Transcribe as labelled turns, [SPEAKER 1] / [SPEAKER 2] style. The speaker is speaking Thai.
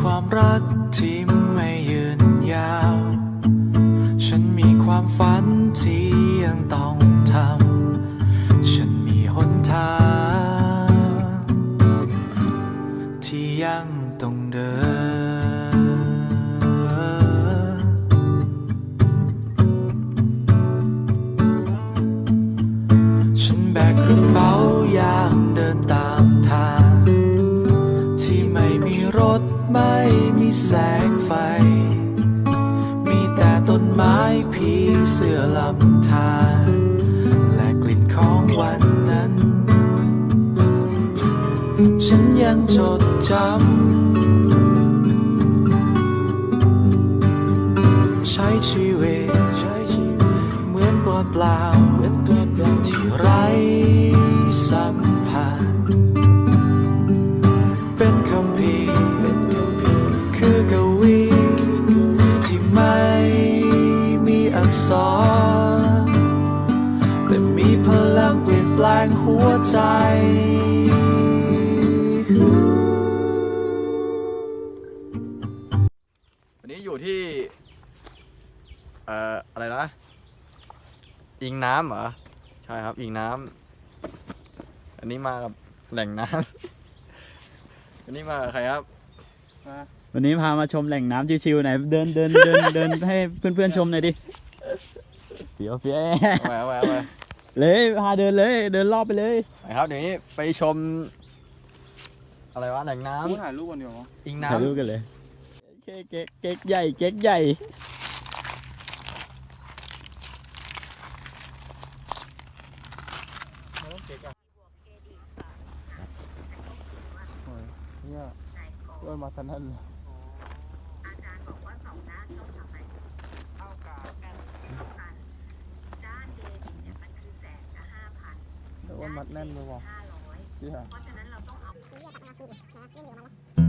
[SPEAKER 1] ความรักที่ไม่ยืนยาว ฉันมีความฝัน แสงไฟ มีแต่ต้นไม้ผีเสื้อลำธารและกลิ่นของวันนั้น ฉันยังจดจำใช้ชีวิต อักษรแต่มีพลังเปลี่ยนแปลงหัวใจ
[SPEAKER 2] วันนี้อยู่ที่ เอ่อ อะไรนะ อิงน้ำเหรอ ใช่ครับ อิงน้ำอันนี้มากับแหล่งน้ำ อันนี้มากับใครครับ
[SPEAKER 3] วันนี้พามาชมแหล่งน้ำชิวๆไหนเดินเดินเดินเดินให้เพื่อนๆชมหน่อยดิ เฟี้ยวเฟี้ยว
[SPEAKER 2] เอาไปเอาไปเอาไป
[SPEAKER 3] เลยพาเดินเลยเดินรอบไปเลย
[SPEAKER 2] ไปครับเดี๋ยวนี้ไปชม อะไรวะแหล่งน้
[SPEAKER 4] กูถ่ายรูปกันเดียวำ
[SPEAKER 2] อิง
[SPEAKER 3] ถ่ายรูป
[SPEAKER 2] น้ำ
[SPEAKER 3] กันเลยเก๊กเก๊กเก๊กใหญ่เก๊กใหญ่
[SPEAKER 4] เนี่ยโดนมาทันนั่นเลย
[SPEAKER 5] อาจารย์บอกว่าสองด้านต้องทำอะไรเท่ากันกันด้านเดบิตเนี่ยมันคือแสนกับห้าพัน
[SPEAKER 4] โดนมัดแน่นเลยว่ะ
[SPEAKER 5] ห้าร้อย
[SPEAKER 4] เชี่ย
[SPEAKER 5] เพราะฉะนั้นเราต้องเอา